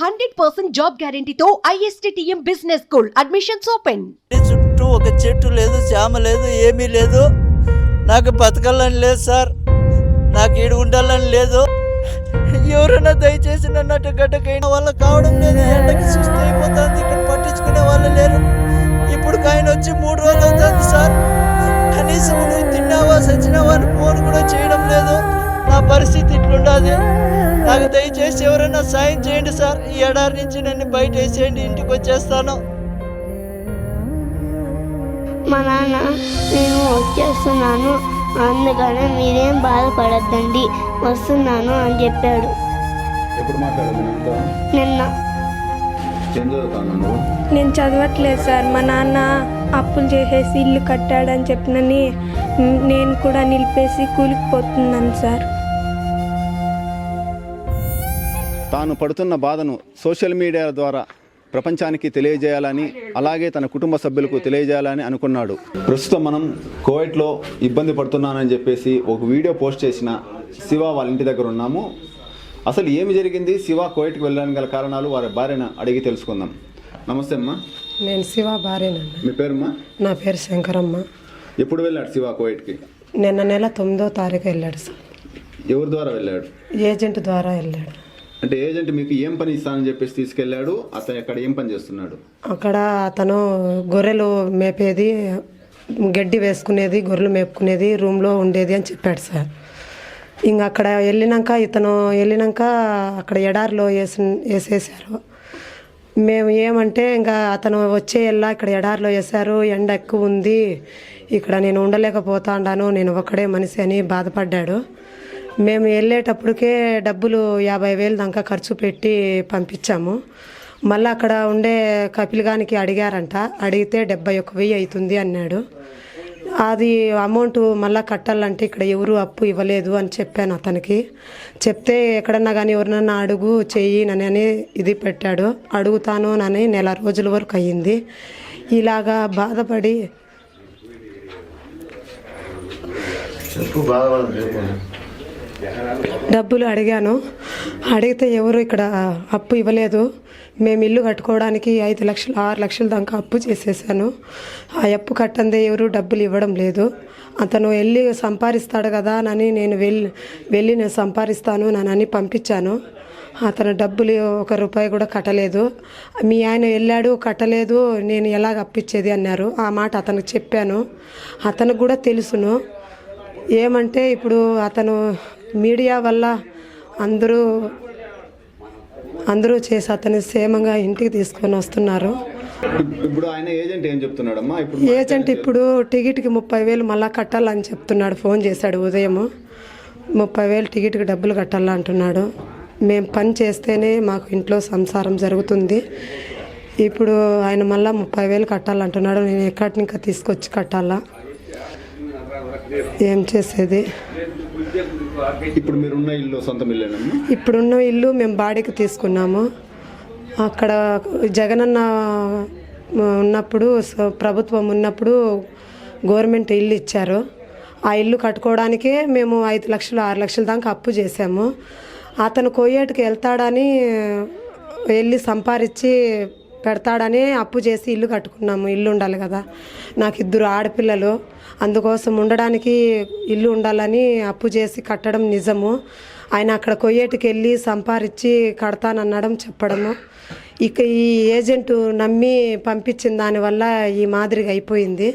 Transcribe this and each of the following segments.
Hundred percent job గ్యారంటీతో ISTM business school. Admissions open చుట్టూ ఒక చెట్టు లేదు చామ లేదు ఏమీ లేదు. నాకు బతకాలని లేదు సార్. నాకు ఈడు ఉండాలని లేదు. ఎవరైనా దయచేసి నన్నట్టు గడ్డకైనా వాళ్ళ కావడం లేదు ఎండకి సుస్థ అయిపోతుంది దయచేసి ఎవరైనా సాయం చేయండి సార్. ఈ ఎడారి నుంచి నన్ను బయట వేసేయండి ఇంటికి వచ్చేస్తాను. మా నాన్న నేను వచ్చేస్తున్నాను. అందుకనే మీరేం బాధపడద్దండి. వస్తున్నాను అని చెప్పాడు. ఎప్పుడు మాట్లాడదు నాతో నిన్న. ఏం చదువుతాను నువ్వు? నేను చదవట్లేదు సార్. మా నాన్న అప్పులు చేసేసి ఇల్లు కట్టాడని చెప్పినని నేను కూడా నిలిపేసి కూలికిపోతున్నాను సార్. తాను పడుతున్న బాధను సోషల్ మీడియా ద్వారా ప్రపంచానికి తెలియజేయాలని అలాగే తన కుటుంబ సభ్యులకు తెలియజేయాలని అనుకున్నాడు. ప్రస్తుతం మనం కోవిడ్లో ఇబ్బంది పడుతున్నానని చెప్పేసి ఒక వీడియో పోస్ట్ చేసిన శివ వాళ్ళ ఇంటి దగ్గర ఉన్నాము. అసలు ఏమి జరిగింది? శివ కోవిడ్కి వెళ్ళడానికి గల కారణాలు వారి భార్యను అడిగి తెలుసుకుందాం. నమస్తే అమ్మా. నేను శివ భార్యనన్న మీ పేరుమ్మా? నా పేరు శంకరమ్మ. ఎప్పుడు వెళ్ళాడు శివ కోవిడ్కి నిన్న నెల తొమ్మిదో తారీఖు వెళ్ళాడు సార్. ఎవరి ద్వారా వెళ్ళాడు? ఏజెంట్ ద్వారా వెళ్ళాడు. అంటే ఏజెంట్ మీకు ఏం పని ఇస్తానని చెప్పేసి తీసుకెళ్ళాడు అతను ఎక్కడ ఏం పని చేస్తున్నాడు? అక్కడ అతను గొర్రెలు మేపేది గడ్డి వేసుకునేది గొర్రెలు మేపుకునేది రూమ్లో ఉండేది అని చెప్పాడు సార్. ఇంక అక్కడ వెళ్ళినాక ఇతను వెళ్ళినాక అక్కడ ఎడారిలో వేసి వేసేసారు మేము ఏమంటే ఇంకా అతను వచ్చే వెళ్ళా ఇక్కడ ఎడారిలో వేశారు ఎండ ఎక్కువ ఉంది ఇక్కడ నేను ఉండలేకపోతాండాను నేను ఒక్కడే మనిషి అని బాధపడ్డాడు. మేము వెళ్ళేటప్పటికే డబ్బులు యాభై వేలు దాకా ఖర్చు పెట్టి పంపించాము. మళ్ళీ అక్కడ ఉండే కపిల్గానికి అడిగారంట. అడిగితే డెబ్బై ఒక్క వెయ్యి అవుతుంది అన్నాడు. అది అమౌంట్ మళ్ళీ కట్టాలంటే ఇక్కడ ఎవరు అప్పు ఇవ్వలేదు అని చెప్పాను అతనికి. చెప్తే ఎక్కడన్నా కానీ ఎవరినన్నా అడుగు చెయ్యి అని ఇది పెట్టాడు. అడుగుతాను అని నెల రోజుల వరకు అయ్యింది. ఇలాగా బాధపడి డబ్బులు అడిగాను. అడిగితే ఎవరు ఇక్కడ అప్పు ఇవ్వలేదు. మేము ఇల్లు కట్టుకోవడానికి ఐదు లక్షలు ఆరు లక్షల దాకా అప్పు చేసేసాను. ఆ అప్పు కట్టందే ఎవరు డబ్బులు ఇవ్వడం లేదు. అతను వెళ్ళి సంపాదిస్తాడు కదా అని నేను వెళ్ళి వెళ్ళి నేను సంపాదిస్తాను అని పంపించాను. అతను డబ్బులు ఒక రూపాయి కూడా కట్టలేదు. మీ ఆయన వెళ్ళాడు కట్టలేదు నేను ఎలాగ అప్పిచ్చేది అన్నారు. ఆ మాట అతనికి చెప్పాను. అతనికి కూడా తెలుసును. ఏమంటే ఇప్పుడు అతను మీడియా వల్ల అందరూ అందరూ చేసి అతని క్షేమంగా ఇంటికి తీసుకొని వస్తున్నారు. ఇప్పుడు ఆయన ఏజెంట్ ఏం చెప్తున్నాడమ్మా? ఇప్పుడు ఏజెంట్ ఇప్పుడు టికెట్కి ముప్పై వేలు మళ్ళా కట్టాలని చెప్తున్నాడు. ఫోన్ చేశాడు ఉదయం. ముప్పై వేలు టికెట్కి డబ్బులు కట్టాలా అంటున్నాడు. మేము పని చేస్తేనే మాకు ఇంట్లో సంసారం జరుగుతుంది. ఇప్పుడు ఆయన మళ్ళా ముప్పై వేలు కట్టాలంటున్నాడు. నేను ఎక్కడి ఇంకా తీసుకొచ్చి కట్టాలా? ఏం చేసేది? ఇప్పుడు మీరున్న ఇల్లు సొంత ఇప్పుడున్న ఇల్లు మేము బాడీకి తీసుకున్నాము. అక్కడ జగనన్న ఉన్నప్పుడు ప్రభుత్వం ఉన్నప్పుడు గవర్నమెంట్ ఇల్లు ఇచ్చారు. ఆ ఇల్లు కట్టుకోవడానికే మేము ఐదు లక్షలు ఆరు లక్షల దాకా అప్పు చేసాము అతను కొయ్యేటికి వెళ్తాడని వెళ్ళి సంపాదించి పెడతాడని అప్పు చేసి ఇల్లు కట్టుకున్నాము. ఇల్లు ఉండాలి కదా. నాకు ఇద్దరు ఆడపిల్లలు. అందుకోసం ఉండడానికి ఇల్లు ఉండాలని అప్పు చేసి కట్టడం నిజము. ఆయన అక్కడ కొయ్యేటికి వెళ్ళి సంపాదించి కడతానన్నడం చెప్పడము. ఇక ఈ ఏజెంట్ నమ్మి పంపించిన దానివల్ల ఈ మాదిరిగా అయిపోయింది.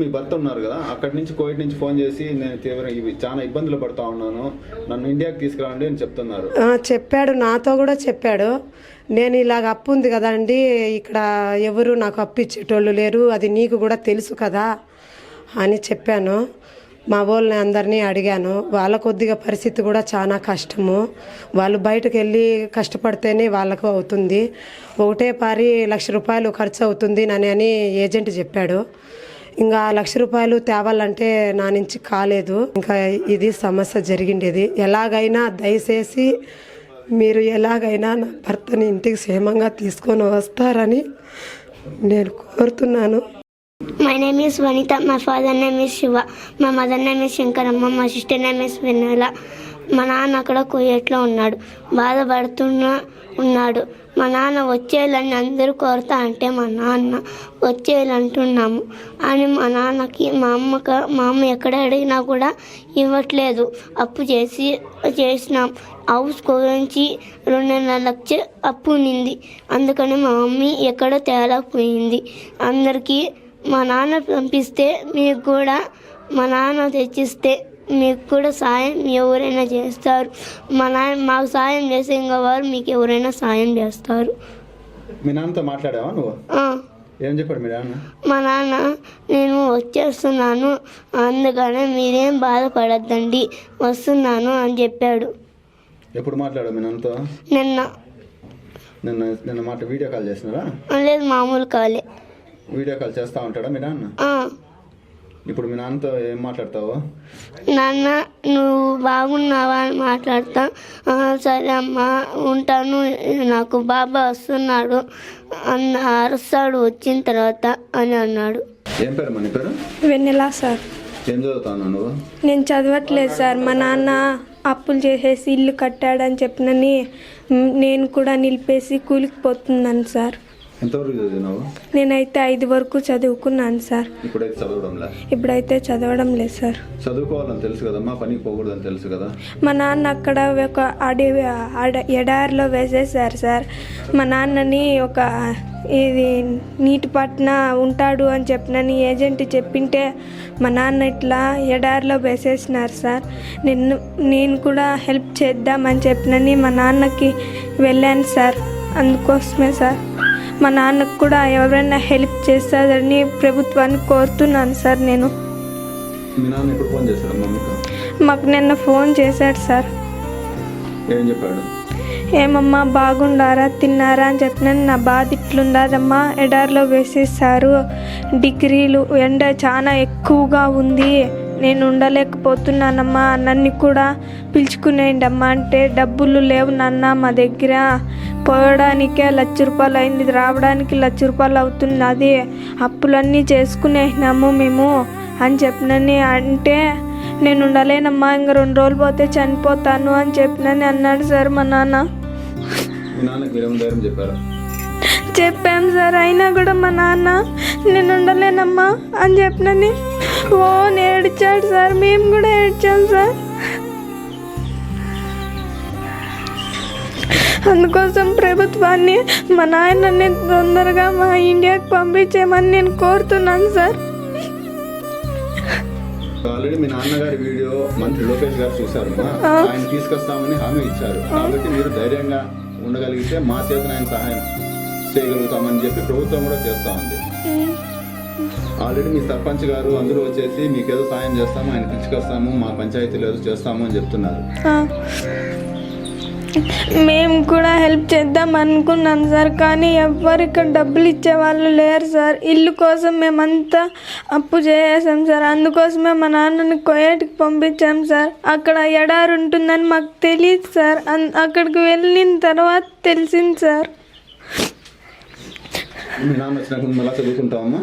మీ భర్త ఉన్నారు కదా అక్కడి నుంచి కోవిడ్ నుంచి ఫోన్ చేసి నేను తీవ్ర ఇవి చాలా ఇబ్బందులు పడతా ఉన్నాను. నన్ను ఇండియాకి తీసుకురండి అని చెప్తున్నారు. చెప్పాడు నాతో కూడా చెప్పాడు. నేను ఇలాగ అప్పు ఉంది కదండి ఇక్కడ ఎవరు నాకు అప్పు ఇచ్చేటోళ్ళు లేరు అది నీకు కూడా తెలుసు కదా అని చెప్పాను. మా వాళ్ళని అందరినీ అడిగాను. వాళ్ళ కొద్దిగా పరిస్థితి కూడా చాలా కష్టము. వాళ్ళు బయటకు వెళ్ళి కష్టపడితేనే వాళ్ళకు అవుతుంది. ఒకటే పారి లక్ష రూపాయలు ఖర్చు అవుతుంది అని అని ఏజెంట్ చెప్పాడు. ఇంకా లక్ష రూపాయలు తేవాలంటే నా నుంచి కాలేదు. ఇంకా ఇది సమస్య జరిగిండేది. ఎలాగైనా దయచేసి మీరు ఎలాగైనా నా భర్తని ఇంటికి క్షేమంగా తీసుకొని వస్తారని నేను కోరుతున్నాను. My name is Vanitha my father name is Shiva మా మదర్ నేమ్ ఇస్ శంకరమ్మ మా సిస్టర్ నేమ్ ఇస్ వెన్నెల మా నాన్న అక్కడ కుయ్యట్లో ఉన్నాడు. బాధపడుతున్నా ఉన్నాడు. మా నాన్న వచ్చేయాలని అందరూ కోరుతా అంటే మా నాన్న వచ్చేయాలంటున్నాము. అని మా నాన్నకి మా అమ్మక మా అమ్మ ఎక్కడ అడిగినా కూడా ఇవ్వట్లేదు. అప్పు చేసి చేసినాం. హౌస్ గురించి రెండున్నర లక్ష అప్పు ఉన్నింది. అందుకని మా మమ్మీ ఎక్కడో తేలకపోయింది. అందరికీ మా నాన్న పంపిస్తే మీకు కూడా మా నాన్న తెచ్చిస్తే మీకు కూడా సాయం ఎవరైనా చేస్తారు. మా నాన్న మాకు సాయం చేసే ఇంకా వారు మీకు ఎవరైనా సాయం చేస్తారు. మీ నాన్నతో మాట్లాడావా నువ్వు? ఏం చెప్పాడు మీ నాన్న? మా నాన్న నేను వచ్చేస్తున్నాను అందుకనే మీరేం బాధపడద్దండి వస్తున్నాను అని చెప్పాడు. ఎప్పుడు మాట్లాడావు మీ నాన్నతో? నిన్న. నిన్న నిన్న మాట వీడియో కాల్ చేసినారా లేదు మామూలు కాలే. వీడియో కాల్ చేస్తా ఉంటాడా మీ నాన్న? ఇప్పుడు మీ నాన్నతో ఏం మాట్లాడతావు? నాన్న నువ్వు బాగున్నావా అని మాట్లాడతా. "ఆ, సరే అమ్మా ఉంటాను. నాకు బాబా వస్తున్నాడు. అన్న అరుస్తాడు వచ్చిన తర్వాత అని అన్నాడు. ఏం పేరు మన పేరు? వెన్నెలా సార్. ఏం చదువుతావు నువ్వు? నేను చదవట్లేదు సార్. మా నాన్న అప్పులు చేసేసి ఇల్లు కట్టాడని చెప్పినని మ్, నేను కూడా నిలిపేసి కూలికి పోతున్నాను సార్. ఎంతవరకు చదివినావు? నేనైతే ఐదు వరకు చదువుకున్నాను సార్. ఇప్పుడైతే చదవడంలే? ఇప్పుడైతే చదవడం లేదు సార్. చదువుకోవాలని తెలుసు కదమ్మా పనికి పోకూడదని తెలుసు కదా? మా నాన్న అక్కడ ఒక అడవి అడ- ఎడారిలో వేసేసారు సార్. మా నాన్నని ఒక ఇది నీటి పట్న ఉంటాడు అని చెప్పినని ఏజెంట్ చెప్పింటే మా నాన్న ఇట్లా ఎడారిలో వేసేసినారు సార్. నిన్ను నేను కూడా హెల్ప్ చేద్దామని చెప్పినని మా నాన్నకి వెళ్ళాను సార్. అందుకోసమే సార్. మా నాన్నకు కూడా ఎవరైనా హెల్ప్ చేస్తారని ప్రభుత్వాన్ని కోరుతున్నాను సార్ నేను. మీకు? మాకు నిన్న ఫోన్ చేశాడు సార్. ఏం చెప్పాడు? ఏమమ్మా బాగుండారా తిన్నారా అని చెప్పిన నా బాధ ఇట్లుండదమ్మా ఎడారిలో వేసేసారు డిగ్రీలు ఎండ చాలా ఎక్కువగా ఉంది. నేను ఉండలేకపోతున్నానమ్మా నన్ను కూడా పిలుచుకునేయండమ్మా అంటే డబ్బులు లేవు నాన్న మా దగ్గర. పోవడానికే లక్ష రూపాయలు అయింది రావడానికి లక్ష రూపాయలు అవుతున్నది అప్పులన్నీ చేసుకునేసినాము మేము అని చెప్పినని అంటే నేను ఉండలేనమ్మా ఇంక రెండు రోజులు పోతే చనిపోతాను అని చెప్పినని అన్నాడు సార్ మా నాన్న. మీ నాన్నకి మీరేమో ధైర్యం చెప్పారా? చెప్పాం సార్ అయినా కూడా మా నాన్న నేను ఉండలేనమ్మా అని చెప్పినని ఓ ఏడ్చాడు సార్ మేము కూడా ఏడ్చాం సార్. అందుకోసం ప్రభుత్వాన్ని మా నాయనని తొందరగా మా ఇండియాకి పంపించేయమని నేను కోరుతున్నాను సార్. ఆల్రెడీ మీ నాన్నగారి వీడియో మంత్రి లోకేష్ గారు చూశారు. ఆయన తీసుకొస్తామని హామీ ఇచ్చారు. కాబట్టి మీరు ధైర్యంగా ఉండగలిగితే మా చేతన ఆయన సహాయం చేయగలుగుతామని చెప్పి ప్రభుత్వం కూడా చేస్తా ఉంది. ఆల్రెడీ మీ సర్పంచ్ గారు అందరూ వచ్చేసి మీకు ఏదో సాయం చేస్తాము ఆయన పిలుచుకొస్తాము మా పంచాయతీలో ఏదో చేస్తాము అని చెప్తున్నారు. మేము కూడా హెల్ప్ చేద్దాం అనుకున్నాం సార్ కానీ ఎవ్వరు ఇక్కడ డబ్బులు ఇచ్చే వాళ్ళు లేరు సార్. ఇల్లు కోసం మేమంతా అప్పు చేసాం సార్. అందుకోసమే మా నాన్నని కోయేటికి పంపించాం సార్. అక్కడ ఎడారి ఉంటుందని మాకు తెలియదు సార్. అక్కడికి వెళ్ళిన తర్వాత తెలిసింది సార్. మీ నాన్న వచ్చినాక మళ్ళా చదువుకుంటావమ్మా?